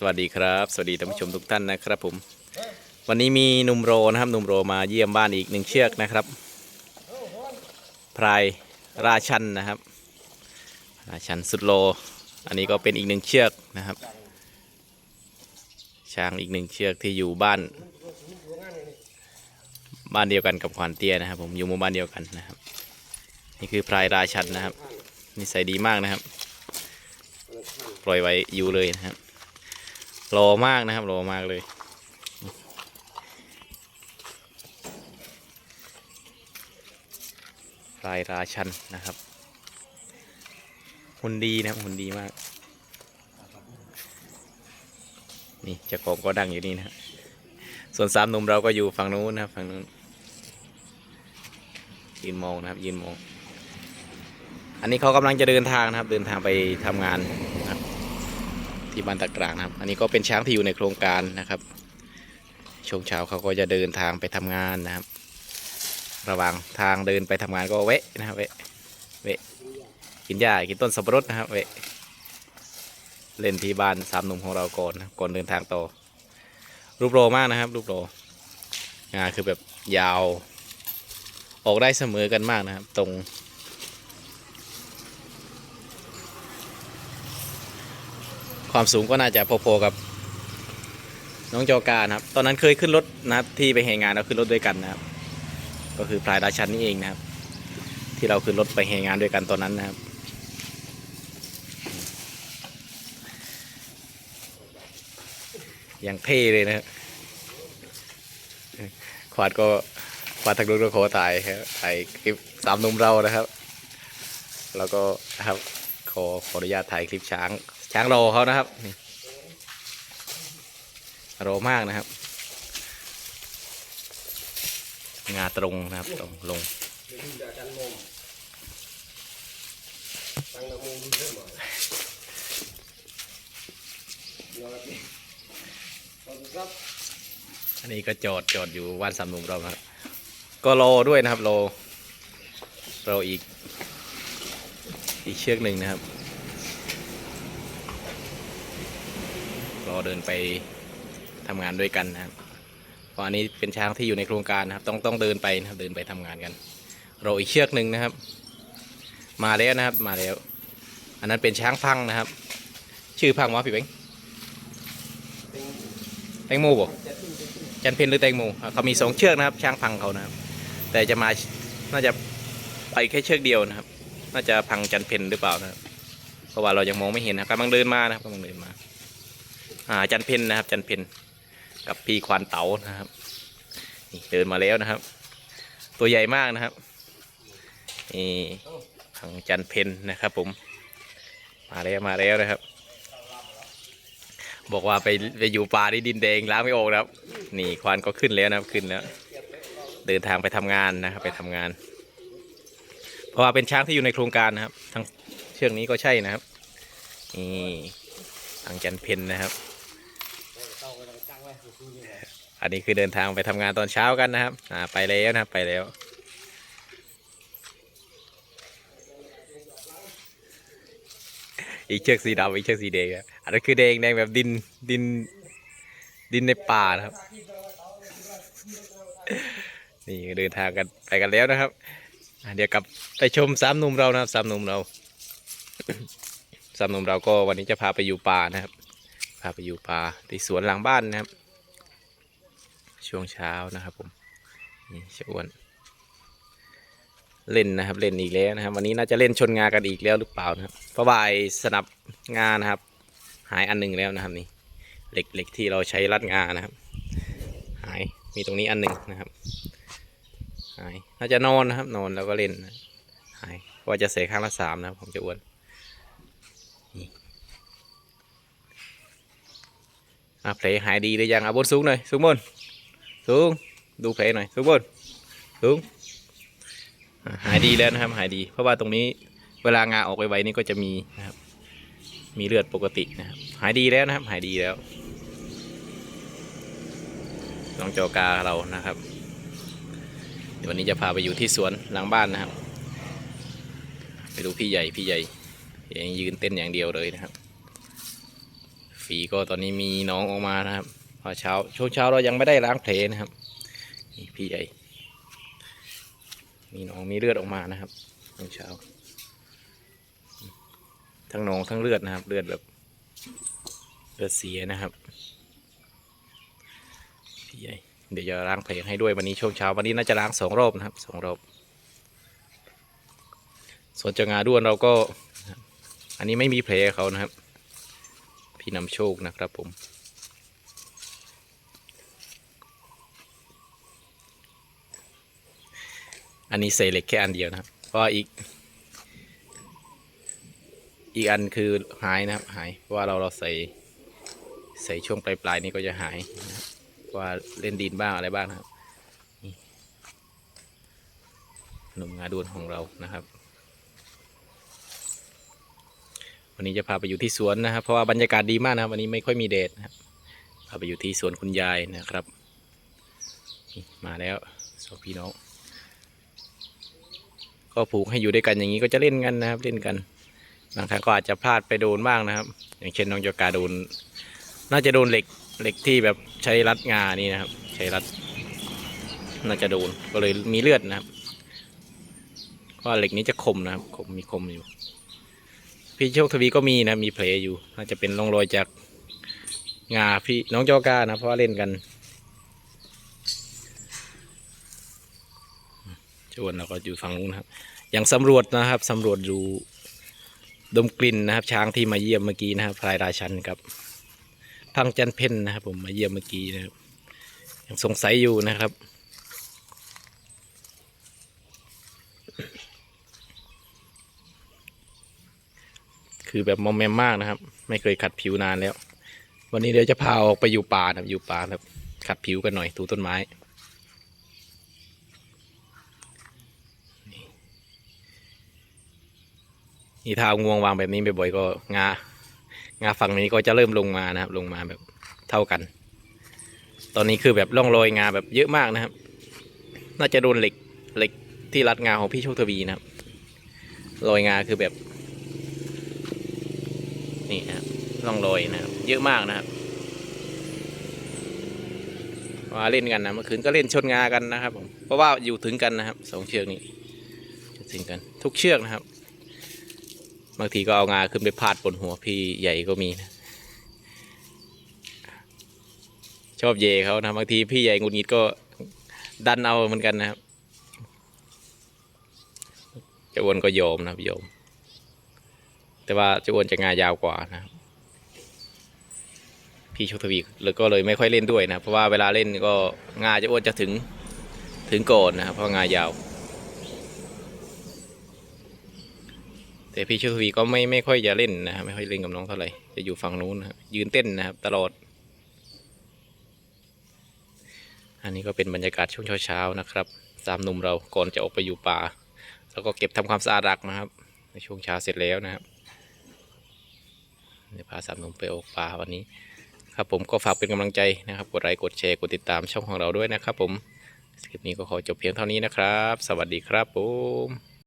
สวัสดีครับ สวัสดีท่านผู้ชมทุกท่านนะครับผม วันนี้มีหนุ่มโรนะครับหนุ่มโรมาเยี่ยมบ้านอีกหนึ่งเชือกนะครับพรายราชันนะครับราชันสุดโล อันนี้ก็เป็นอีกหนึ่งเชือกนะครับ ช้างอีกหนึ่งเชือกที่อยู่บ้าน บ้านเดียวกันกับขวานเตี้ยนะครับ ผมอยู่หมู่บ้านเดียวกันนะครับ นี่คือพรายราชันนะครับนิสัยดีมากนะครับ ปล่อยไว้อยู่เลยนะครับ รอมากนะครับรอมากเลยลายราชันนะครับหุ่นดีนะครับหุ่นดีมาก นี่เจ้าของก็ดังอยู่นี่นะส่วนสามหนุ่มเราก็อยู่ฝั่งนู้นนะครับฝั่งนู้นยืนมองนะครับยืนมอง อันนี้เขากำลังจะเดินทางนะครับ เดินทางไปทำงาน ที่บ้านตะกรางนะครับ อันนี้ก็เป็นช้างที่อยู่ในโครงการนะครับ ช่วงเช้าเขาก็จะเดินทางไปทำงานนะครับ ระหว่างทางเดินไปทำงานก็เวะนะครับเวะเวะกินหญ้ากินต้นสับปะรดนะครับเวะเล่นที่บ้านสามหนุ่มของเราก่อนนะก่อนเดินทางต่อ รูปโรมากนะครับรูปโรงานคือแบบยาว ออกได้เสมอกันมากนะครับ ตรง ความสูงก็น่าจะพอๆกับ น้องจอกานะครับ ตอนนั้นเคยขึ้นรถนะครับ ที่ไปแห่งานเราขึ้นรถด้วยกันนะครับ ก็คือพลายราชันนี่เองนะครับ ที่เราขึ้นรถไปแห่งานด้วยกันตอนนั้นนะครับอย่างเท่เลยนะครับขวาดก็ขวาดทางนู้นก็ขอถ่ายครับถ่ายคลิปสามนุ่มเรานะครับ แล้วก็ครับขอขออนุญาตถ่ายคลิปช้าง ช้างรเขานะครับนี่รมากนะครับ งาตรงนะครับตรงลงอันนี้ก็จอดจอดอยู่ว่านสามหนุ่มเราครับ ก็รอด้วยนะครับรอรออีก อีกเชือกหนึ่งนะครับ รอเดินไปทำงานด้วยกันนะครับเพราะอันนี้เป็นช้างที่อยู่ในโครงการนะครับ ต้องต้องเดินไปนะครับเดินไปทำงานกันเรออีกเชือกหนึ่งนะครับ มาแล้วนะครับมาแล้ว อันนั้นเป็นช้างพังนะครับ ชื่อพังวะพี่เบ้งแตงโมบ่จันเพนหรือแตงโมเขามีสองเชือกนะครับ ช้างพังเขานะครับ แต่จะมาน่าจะไปแค่เชือกเดียวนะครับ น่าจะพังจันเพนหรือเปล่านะครับเพราะว่าเรายังมองไม่เห็นนะครับกำลังเดินมานะครับกำลังเดินมา อ่าจันเพนนะครับจันเพนกับพี่ควานเต๋านะครับนี่เดินมาแล้วนะครับ ตัวใหญ่มากนะครับนี่ทางจันเพนนะครับ ผม มาแล้วมาแล้วนะครับ บอกว่าไปไปอยู่ป่าที่ดินแดงล้างไม่ออกนะครับนี่ควานก็ขึ้นแล้วนะครับขึ้นแล้ว เดินทางไปทำงานนะครับ ไปทำงาน เพราะว่าเป็นช้างที่อยู่ในโครงการนะครับ ทั้งเชือกนี้ก็ใช่นะครับนี่ทางจันเพนนะครับ อันนี้คือเดินทางไปทำงานตอนเช้ากันนะครับ อ่า ไปแล้วนะครับ ไปแล้ว อีกเชือกสีดำอีกเชือกสีแดงครับอันนั้นคือแดงแดงแบบดินดิน ดินในป่านะครับ นี่เดินทางกันไปกันแล้วนะครับเดี๋ยวกลับไปชมสามหนุ่มเรานะครับสามหนุ่มเราสามหนุ่มเราก็วันนี้จะพาไปอยู่ป่านะครับ พาไปอยู่ป่าที่สวนหลังบ้านนะครับ ช่วงเช้านะครับผมนี่เชอ้วนเล่นนะครับเล่นอีกแล้วนะครับ วันนี้น่าจะเล่นชนงากันอีกแล้วหรือเปล่านะครับเพราะว่าไอ้สนับงานะครับ หายอันหนึ่งแล้วนะครับนี่เหล็กเหล็กที่เราใช้รัดงานะครับ หายมีตรงนี้อันหนึ่งนะครับหายน่าจะนอนนะครับ นอนแล้วก็เล่นหายว่าจะเสียข้างละสามนะครับผมจะอ้วนนี่อะแผลหายดีหรือยังเอาบนสูงหน่อยสูงบน สูงดูแผลหน่อยสูงบนสูงหายดีแล้วนะครับ หายดี เพราะว่าตรงนี้เวลางาออกไปไวๆนี่ก็จะมีนะครับ มีเลือดปกตินะครับ หายดีแล้วนะครับ หายดีแล้วน้องโจกาเรานะครับเดี๋ยววันนี้จะพาไปอยู่ที่สวนหลังบ้านนะครับ ไปดูพี่ใหญ่พี่ใหญ่ยังยืนเต้นอย่างเดียวเลยนะครับ ฝีก็ตอนนี้มีน้องออกมานะครับ เช้า ช่วงเช้าเรายังไม่ได้ล้างแผลนะครับ นี่พี่ใหญ่ มีน้องมีเลือดออกมานะครับช่วงเช้า ทั้งหนองทั้งเลือดนะครับ เลือดแบบเลือดเสียนะครับ พี่ใหญ่ เดี๋ยวจะล้างแผลให้ด้วยวันนี้ช่วงเช้า วันนี้น่าจะล้างสองรอบนะครับสองรอบส่วนเจางาด้วนเราก็ อันนี้ไม่มีแผลเขานะครับ พี่นำโชคนะครับผมันนี้ใส่เหล็กแค่อันเดียวนะครับ เพราะว่าอีก อีกอันคือหายนะครับ หายเพราะว่าเราเราใส่ใส่ช่วงปลายปลายนี้ก็จะหายนะครับเพราะว่าเล่นดินบ้างอะไรบ้างนะครับนี่หนุ่มงาดวนของเรานะครับ วันนี้จะพาไปอยู่ที่สวนนะครับ เพราะว่าบรรยากาศดีมากนะครับ วันนี้ไม่ค่อยมีแดดนะครับพาไปอยู่ที่สวนคุณยายนะครับ มาแล้วสองพี่น้อง ก็ผูกให้อยู่ด้วยกันอย่างนี้ก็จะเล่นกันนะครับ เล่นกัน บางครั้งก็อาจจะพลาดไปโดนบ้างนะครับ อย่างเช่นน้องโยกาโดน น่าจะโดนเหล็กเหล็กที่แบบใช้รัดงานี่นะครับ ใช้รัด น่าจะโดนก็เลยมีเลือดนะครับเพราะเหล็กนี้จะคมนะครับคมมีคมอยู่ พี่โชคทวีก็มีนะมีแผลอยู่ น่าจะเป็นร่องรอยจากงาพี่น้องโจกานะเพราะว่าเล่นกัน จวนเราก็อยู่ฝั่งนู้นครับ อย่างสำรวจนะครับสำรวจดูดมกลิ่นนะครับ ช้างที่มาเยี่ยมเมื่อกี้นะครับพลายราชันกับพังจันเพ่นนะครับ ผมมาเยี่ยมเมื่อกี้นะครับยังสงสัยอยู่นะครับคือแบบมอมแมมมากนะครับ ไม่เคยขัดผิวนานแล้ว วันนี้เดี๋ยวจะพาออกไปอยู่ป่านะครับอยู่ป่านะครับขัดผิวกันหน่อยถูต้นไม้ นี่ถ้าเอางวงวางแบบนี้บ่อยๆก็งางาฝั่งนี้ก็จะเริ่มลงมานะครับ ลงมาแบบเท่ากัน ตอนนี้คือแบบร่องรอยงาแบบเยอะมากนะครับ น่าจะโดนเหล็กเหล็กที่รัดงาของพี่โชคทวีนะครับรอยงาคือแบบนี่นะครับร่องรอยนะครับ เยอะมากนะครับมาเล่นกันนะเมื่อคืนก็เล่นชนงากันนะครับผมเพราะว่าอยู่ถึงกันนะครับสองเชือกนี้ถึงกัน ทุกเชือกนะครับ บางทีก็เอางาขึ้นไปพาดบนหัวพี่ใหญ่ก็มีนะชอบเยเขานะบางทีพี่ใหญ่งุดหงิดก็ดันเอาเหมือนกันนะครับเจ้าอ้วนก็โยมนะครับโยม แต่ว่าเจ้าอ้วนจะงายาวกว่านะครับพี่โชคทวีเลยก็เลยไม่ค่อยเล่นด้วยนะเพราะว่าเวลาเล่นก็งาเจ้าอ้วนจะถึงถึงก่อนนะครับเพราะงายาว แต่พี่ชคทวีก็ไม่ไม่ค่อยจะเล่นนะครับไม่ค่อยเล่นกับน้องเท่าไหร่จะอยู่ฝั่งนู้นนะครับยืนเต้นนะครับ ตลอด อันนี้ก็เป็นบรรยากาศช่วงเช้าๆนะครับสามหนุ่มเราก่อนจะออกไปอยู่ป่า แล้วก็เก็บทำความสะอาดรักนะครับ ในช่วงเช้าเสร็จแล้วนะครับเดี๋ยวพาสามหนุ่มไปออกป่าวันนี้ ครับผมก็ฝากเป็นกำลังใจนะครับ กดไลค์กดแชร์กดติดตามช่องของเราด้วยนะครับ ผมคลิปนี้ก็ขอจบเพียงเท่านี้นะครับ สวัสดีครับผม